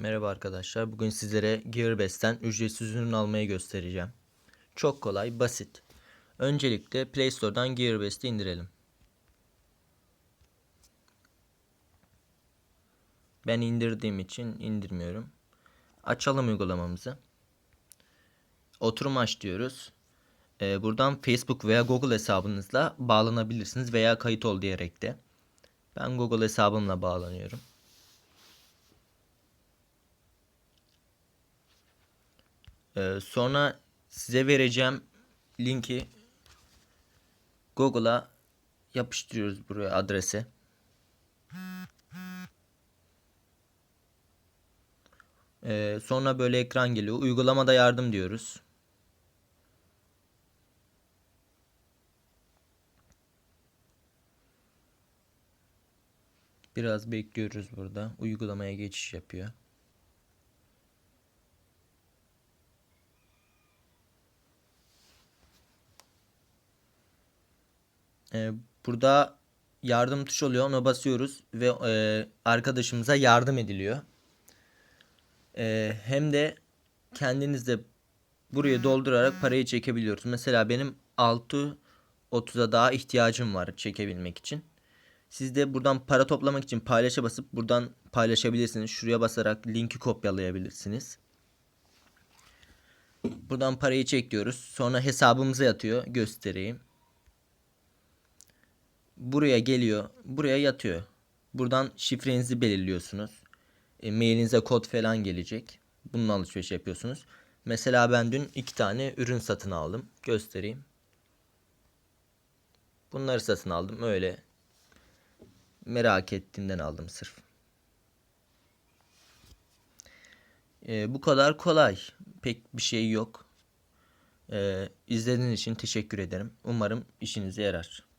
Merhaba arkadaşlar. Bugün sizlere Gearbest'ten ücretsiz ürün almayı göstereceğim. Çok kolay, basit. Öncelikle Play Store'dan Gearbest'i indirelim. Ben indirdiğim için indirmiyorum. Açalım uygulamamızı. Oturum aç diyoruz. Ee, buradan Facebook veya Google hesabınızla bağlanabilirsiniz veya kayıt ol diyerek de. Ben Google hesabımla bağlanıyorum. Ee, sonra size vereceğim linki Google'a yapıştırıyoruz buraya adrese. Ee, sonra böyle ekran geliyor. Uygulamada yardım diyoruz. Biraz bekliyoruz burada. Uygulamaya geçiş yapıyor. Ee, burada yardım tuşu oluyor. Ona basıyoruz ve e, arkadaşımıza yardım ediliyor. Ee, hem de kendiniz de buraya doldurarak parayı çekebiliyoruz. Mesela benim 6.30'a daha ihtiyacım var çekebilmek için. Siz de buradan para toplamak için paylaşa basıp buradan paylaşabilirsiniz. Şuraya basarak linki kopyalayabilirsiniz. Buradan parayı çek diyoruz. Sonra hesabımıza yatıyor. Göstereyim. Buraya geliyor. Buraya yatıyor. Buradan şifrenizi belirliyorsunuz. E, mailinize kod falan gelecek. Bununla alışveriş yapıyorsunuz. Mesela ben dün iki tane ürün satın aldım. Göstereyim. Bunları satın aldım. Öyle merak ettiğimden aldım sırf. E, bu kadar kolay. Pek bir şey yok. E, izlediğiniz için teşekkür ederim. Umarım işinize yarar.